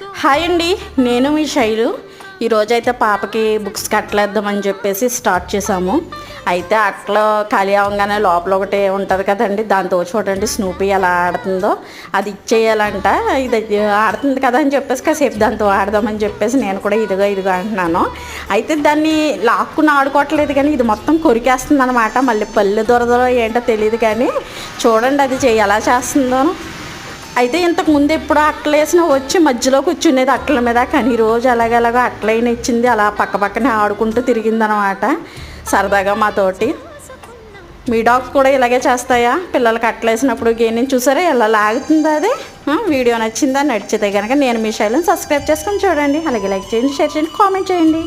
Hi అండి నేను మీ శైలు. ఈరోజైతే పాపకి బుక్స్ కట్టలేద్దామని చెప్పేసి స్టార్ట్ చేసాము అయితే అట్లా ఖాళీ అవ్వగానే లోపల ఒకటి ఉంటుంది కదండి దాంతో చూడండి స్నూపీ ఎలా ఆడుతుందో. అది ఇచ్చేయాలంట ఇది ఆడుతుంది కదా అని చెప్పేసి కాసేపు దాంతో ఆడదామని చెప్పేసి నేను కూడా ఇదిగో ఇదిగో అంటున్నాను. అయితే దాన్ని లాక్కుని ఆడుకోవట్లేదు కానీ ఇది మొత్తం కొరికేస్తుంది అనమాట మళ్ళీ పల్లె దొరదలో ఏంటో తెలియదు కానీ చూడండి అది చెయ్యి ఎలా చేస్తుందో. అయితే ఇంతకు ముందు ఎప్పుడు అట్లేసిన వచ్చి మధ్యలో కూర్చునేది అట్ల మీద కానీ రోజు అలాగలాగా అట్లైన ఇచ్చింది అలా పక్క పక్కనే ఆడుకుంటూ తిరిగిందనమాట సరదాగా మాతోటి. మీ డాగ్స్ కూడా ఇలాగే చేస్తాయా? పిల్లలకి అట్లేసినప్పుడు గేని చూసారా? ఎలా లాగుతుందా అది? వీడియో నచ్చిందా? నడిచితే కనుక నేను మీ శైలిని సబ్స్క్రైబ్ చేసుకొని చూడండి. అలాగే లైక్ చేయండి షేర్ చేయండి కామెంట్ చేయండి.